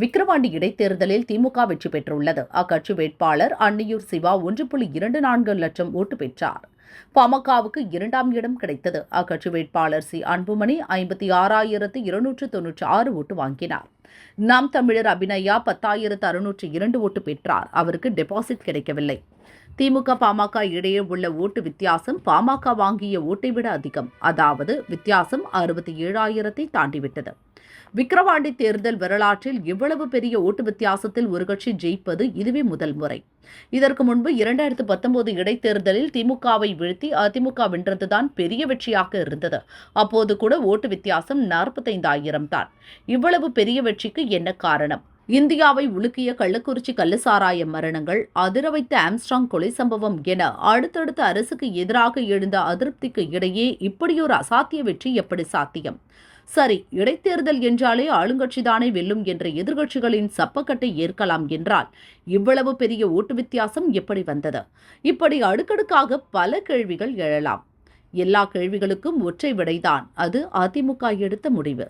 விக்கிரவாண்டி இடைத்தேர்தலில் திமுக வெற்றி பெற்றுள்ளது. அக்கட்சி வேட்பாளர் அன்னியூர் சிவா ஒன்று புள்ளி இரண்டு நான்கு லட்சம் ஓட்டு பெற்றார். பாமகவுக்கு இரண்டாம் இடம் கிடைத்தது. அக்கட்சி வேட்பாளர் சி. அன்புமணி ஐம்பத்தி ஆறாயிரத்து இருநூற்று தொன்னூற்றி ஆறு ஓட்டு வாங்கினார். நாம் தமிழர் அபிநயா பத்தாயிரத்து அறுநூற்று இரண்டு ஓட்டு பெற்றார். அவருக்கு டெபாசிட் கிடைக்கவில்லை. திமுக பாமக இடையே உள்ள ஓட்டு வித்தியாசம் பாமக வாங்கிய ஓட்டை விட அதிகம். அதாவது வித்தியாசம் அறுபத்தி ஏழாயிரத்தை தாண்டிவிட்டது. விக்கிரவாண்டி தேர்தல் வரலாற்றில் இவ்வளவு பெரிய ஓட்டு வித்தியாசத்தில் ஒரு கட்சி ஜெயிப்பது இதுவே முதல் முறை. இதற்கு முன்பு இரண்டாயிரத்து பத்தொன்பது இடைத்தேர்தலில் திமுகவை வீழ்த்தி அதிமுக வென்றதுதான் பெரிய வெற்றியாக இருந்தது. அப்போது கூட ஓட்டு வித்தியாசம் நாற்பத்தைந்தாயிரம் தான். இவ்வளவு பெரிய வெற்றிக்கு என்ன காரணம்? இந்தியாவை உலுக்கிய கள்ளக்குறிச்சி கள்ளசாராய மரணங்கள் அதிர வைத்த ஆம்ஸ்ட்ராங் கொலை சம்பவம் என அடுத்தடுத்த அரசுக்கு எதிராக எழுந்த அதிருப்திக்கு இடையே இப்படியொரு அசாத்திய வெற்றி எப்படி சாத்தியம்? சரி இடைத்தேர்தல் என்றாலே ஆளுங்கட்சிதானே வெல்லும் என்ற எதிர்க்கட்சிகளின் சப்பக்கட்டை ஏற்கலாம் என்றால் இவ்வளவு பெரிய ஓட்டு வித்தியாசம் எப்படி வந்தது? இப்படி அடுக்கடுக்காக பல கேள்விகள் எழலாம். எல்லா கேள்விகளுக்கும் ஒற்றை விடைதான். அது அதிமுக எடுத்த முடிவு.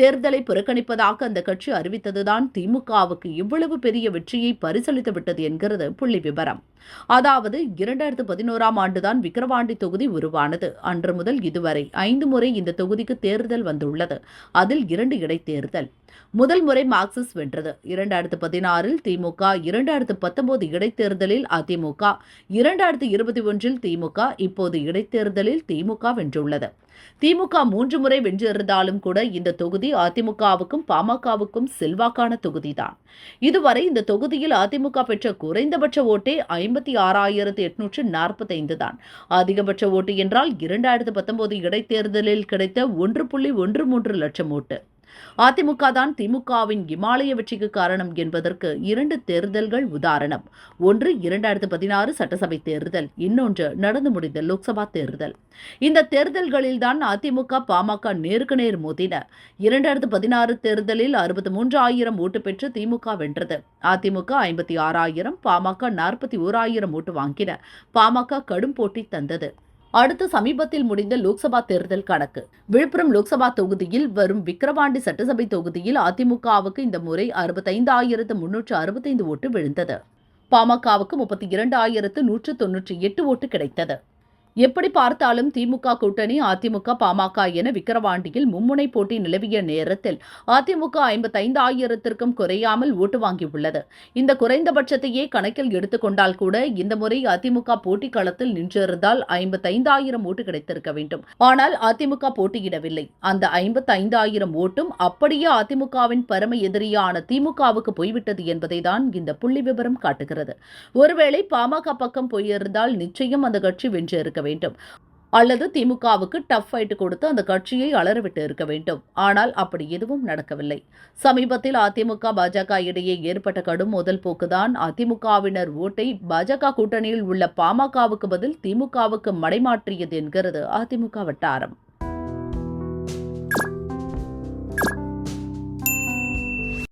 தேர்தலை புறக்கணிப்பதாக அந்த கட்சி அறிவித்ததுதான் திமுகவுக்கு இவ்வளவு பெரிய வெற்றியை பரிசளித்து விட்டது என்கிறது புள்ளி விவரம் அதாவது இரண்டாயிரத்து பதினோராம் ஆண்டுதான் விக்கிரவாண்டி தொகுதி உருவானது. அன்று முதல் இதுவரை ஐந்து முறை இந்த தொகுதிக்கு தேர்தல் வந்துள்ளது. அதில் இரண்டு இடைத்தேர்தல். முதல் முறை மார்க்சிஸ்ட் வென்றது. இரண்டாயிரத்து பதினாறில் திமுக இரண்டாயிரத்து பத்தொன்பது இடைத்தேர்தலில் அதிமுக இரண்டாயிரத்து இருபத்தி ஒன்றில் திமுக இப்போது இடைத்தேர்தலில் திமுக வென்றுள்ளது. திமுக மூன்று முறை வென்றிருந்தாலும் கூட இந்த தொகுதி அதிமுகவுக்கும் பாமகவுக்கும் செல்வாக்கான தொகுதிதான். இதுவரை இந்த தொகுதியில் அதிமுக பெற்ற குறைந்தபட்ச ஓட்டே ஐம்பத்தி ஆறாயிரத்து எட்நூற்று நாற்பத்தைந்து தான். அதிகபட்ச ஓட்டு என்றால் இரண்டாயிரத்து பத்தொன்பது இடைத்தேர்தலில் கிடைத்த ஒன்று புள்ளி ஒன்று மூன்று லட்சம் ஓட்டு. அதிமுக தான் திமுகவின் இமாலய வெற்றிக்கு காரணம் என்பதற்கு இரண்டு தேர்தல்கள் உதாரணம். ஒன்று இரண்டாயிரத்து பதினாறு சட்டசபை தேர்தல் இன்னொன்று நடந்து முடிந்த லோக்சபா தேர்தல். இந்த தேர்தல்களில்தான் அதிமுக பாமக நேருக்கு நேர் மோதின. இரண்டாயிரத்து பதினாறு தேர்தலில் அறுபத்தி மூன்று ஆயிரம் ஓட்டு பெற்று திமுக வென்றது. அதிமுக ஐம்பத்தி ஆறாயிரம் பாமக நாற்பத்தி ஓராயிரம் ஓட்டு வாங்கின. பாமக கடும் போட்டி தந்தது. அடுத்து சமீபத்தில் முடிந்த லோக்சபா தேர்தல் கணக்கு. விழுப்புரம் லோக்சபா தொகுதியில் வரும் விக்கிரவாண்டி சட்டசபை தொகுதியில் அதிமுகவுக்கு இந்த முறை அறுபத்தைந்தாயிரத்து முன்னூற்று அறுபத்தைந்து ஓட்டு விழுந்தது. பாமகவுக்கு முப்பத்தி இரண்டு ஆயிரத்து நூற்று தொன்னூற்றி எட்டு ஓட்டு கிடைத்தது. எப்படி பார்த்தாலும் திமுக கூட்டணி அதிமுக பாமக என விக்கிரவாண்டியில் மும்முனை போட்டி நிலவிய நேரத்தில் அதிமுக ஐம்பத்தைந்து ஆயிரத்திற்கும் குறையாமல் ஓட்டு வாங்கியுள்ளது. இந்த குறைந்தபட்சத்தையே கணக்கில் எடுத்துக்கொண்டால் கூட இந்த முறை அதிமுக போட்டி களத்தில் நின்றிருந்தால் ஐம்பத்தைந்தாயிரம் ஓட்டு கிடைத்திருக்க வேண்டும். ஆனால் அதிமுக போட்டியிடவில்லை. அந்த ஐம்பத்தைந்தாயிரம் ஓட்டும் அப்படியே அதிமுகவின் பரம எதிரியான திமுகவுக்கு போய்விட்டது என்பதை தான் இந்த புள்ளி விவரம் காட்டுகிறது. ஒருவேளை பாமக பக்கம் போயிருந்தால் நிச்சயம் அந்த கட்சி வென்றிருக்க வேண்டும். அல்லது திமுகவுக்கு டஃப் ஃபைட் கொடுத்து அந்த கட்சியை அலறவிட்டு இருக்க வேண்டும். ஆனால் அப்படி எதுவும் நடக்கவில்லை. சமீபத்தில் அதிமுக பாஜக இடையே ஏற்பட்ட கடும் முதல் போக்குதான் அதிமுகவினர் ஓட்டை பாஜக கூட்டணியில் உள்ள பாமகவுக்கு பதில் திமுகவுக்கு மடைமாற்றியது என்கிறது அதிமுக வட்டாரம்.